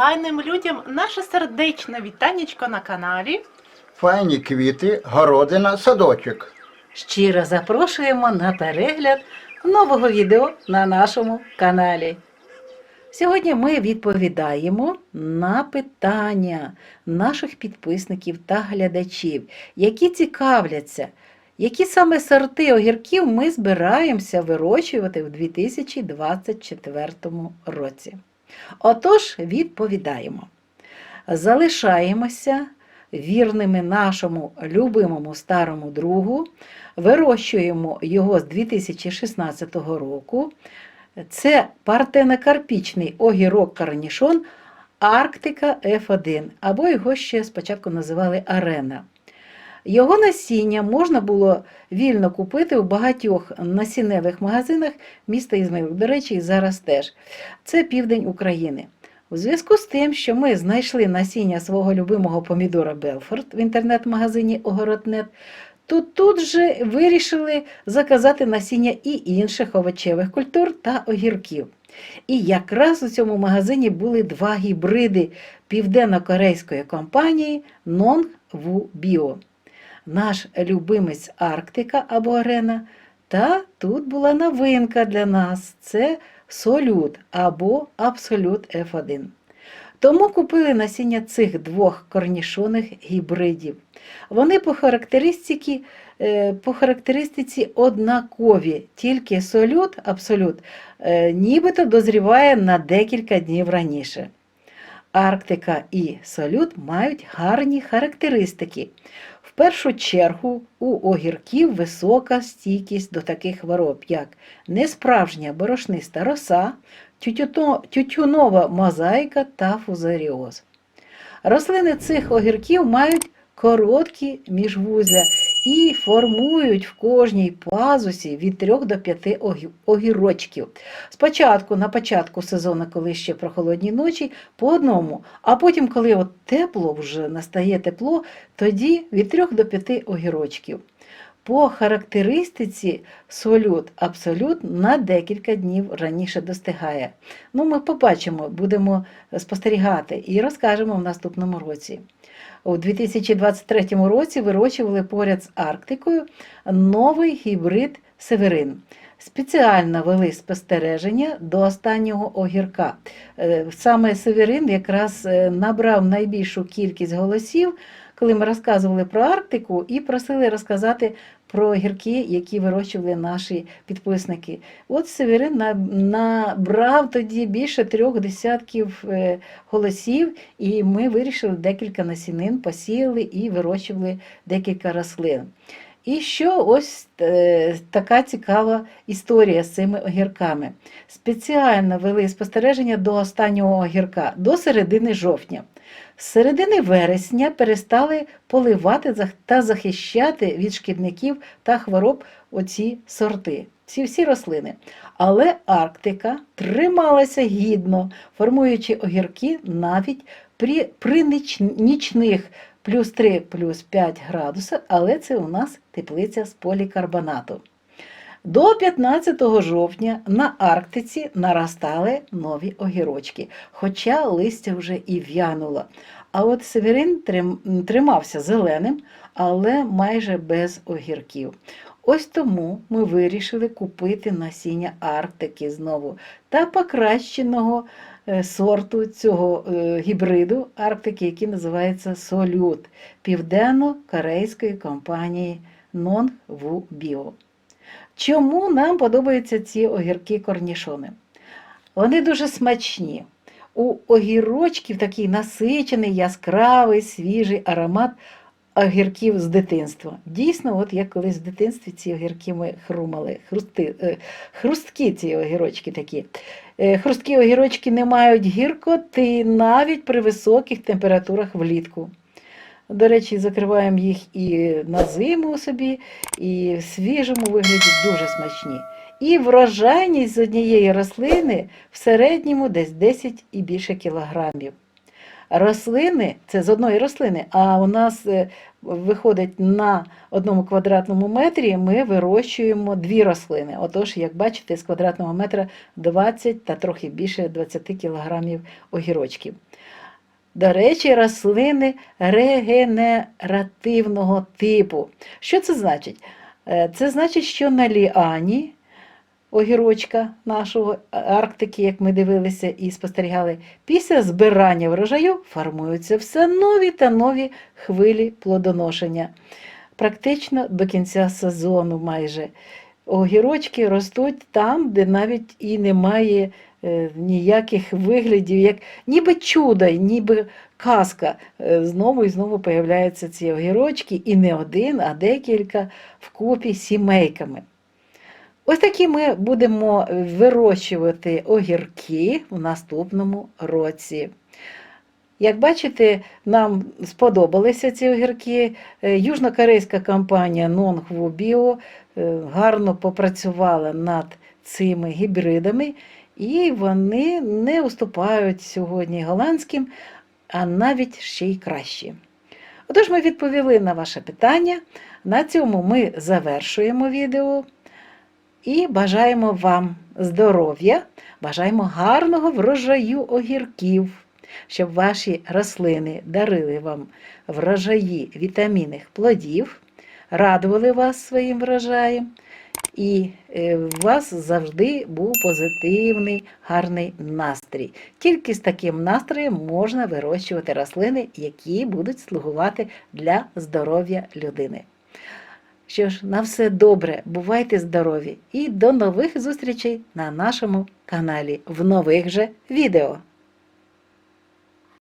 файним людям наше сердечне вітанечко на каналі. Файні квіти, городина, садочок. Щиро запрошуємо на перегляд нового відео на нашому каналі. Сьогодні ми відповідаємо на питання наших підписників та глядачів, які цікавляться, які саме сорти огірків ми збираємося вирощувати в 2024 році. Отож, відповідаємо. Залишаємося вірними нашому любимому старому другу, вирощуємо його з 2016 року. Це партенокарпічний огірок карнішон Арктика F1, або його ще спочатку називали Арена. Його насіння можна було вільно купити у багатьох насінневих магазинах міста Ізмаїл. До речі, зараз теж. Це південь України. У зв'язку з тим, що ми знайшли насіння свого любимого помідора Белфорд в інтернет-магазині Огороднет, то тут же вирішили заказати насіння і інших овочевих культур та огірків. І якраз у цьому магазині були два гібриди південно-корейської компанії Nongwu Bio. Наш любимець Арктика або Арена. Та тут була новинка для нас це Солют або Абсолют F1. Тому купили насіння цих двох корнішоних гібридів. Вони по характеристиці, е, по характеристиці однакові, тільки солют, абсолют, е, нібито дозріває на декілька днів раніше. Арктика і солют мають гарні характеристики. В першу чергу у огірків висока стійкість до таких хвороб, як несправжня борошниста роса, тютюнова мозаїка та фузаріоз. Рослини цих огірків мають короткі міжвузля і формують в кожній пазусі від 3 до 5 огірочків. Спочатку, на початку сезону, коли ще прохолодні ночі, по одному, а потім, коли от тепло вже настає тепло, тоді від 3 до 5 огірочків. По характеристиці солют абсолют на декілька днів раніше достигає. Ну, ми побачимо, будемо спостерігати і розкажемо в наступному році. У 2023 році вирощували поряд з Арктикою новий гібрид Северин. Спеціально вели спостереження до останнього огірка. Е, Саме Северин якраз е, набрав найбільшу кількість голосів, коли ми розказували про Арктику і просили розказати про гірки, які вирощували наші підписники. От Северин набрав тоді більше трьох десятків е, голосів, і ми вирішили декілька насінин, посіяли і вирощували декілька рослин. І що ось е, така цікава історія з цими огірками. Спеціально вели спостереження до останнього огірка, до середини жовтня. З середини вересня перестали поливати та захищати від шкідників та хвороб оці сорти, ці всі рослини. Але Арктика трималася гідно, формуючи огірки навіть при, при ніч- нічних плюс 3, плюс 5 градусів, але це у нас теплиця з полікарбонату. До 15 жовтня на Арктиці наростали нові огірочки, хоча листя вже і в'януло. А от Северин тримався зеленим, але майже без огірків. Ось тому ми вирішили купити насіння Арктики знову та покращеного сорту цього е, гібриду Арктики, який називається Солют південно-корейської компанії Nongwu Bio. Чому нам подобаються ці огірки корнішони? Вони дуже смачні. У огірочків такий насичений, яскравий, свіжий аромат огірків з дитинства. Дійсно, от я колись в дитинстві ці огірки ми хрумали, хрусти, е, хрусткі ці огірочки такі. Е, Хрусткі огірочки не мають гіркоти навіть при високих температурах влітку. До речі, закриваємо їх і на зиму собі, і в свіжому вигляді дуже смачні. І врожайність з однієї рослини в середньому десь 10 і більше кілограмів. Рослини, це з одної рослини, а у нас е, виходить на одному квадратному метрі ми вирощуємо дві рослини. Отож, як бачите, з квадратного метра 20 та трохи більше 20 кілограмів огірочків. До речі, рослини регенеративного типу. Що це значить? Е, Це значить, що на ліані огірочка нашого Арктики, як ми дивилися і спостерігали, після збирання врожаю формуються все нові та нові хвилі плодоношення. Практично до кінця сезону майже. Огірочки ростуть там, де навіть і немає е, ніяких виглядів, як ніби чудо, ніби казка. Е, Знову і знову появляються ці огірочки, і не один, а декілька вкупі сімейками. Ось такі ми будемо вирощувати огірки в наступному році. Як бачите, нам сподобалися ці огірки. Е, Южнокорейська компанія Nonghu Bio е, гарно попрацювала над цими гібридами, і вони не уступають сьогодні голландським, а навіть ще й кращі. Отож, ми відповіли на ваше питання. На цьому ми завершуємо відео і бажаємо вам здоров'я, бажаємо гарного врожаю огірків, щоб ваші рослини дарили вам врожаї вітамінних плодів, радували вас своїм врожаєм, і е, у вас завжди був позитивний, гарний настрій. Тільки з таким настроєм можна вирощувати рослини, які будуть слугувати для здоров'я людини. Що ж, на все добре, бувайте здорові. І до нових зустрічей на нашому каналі. В нових же відео.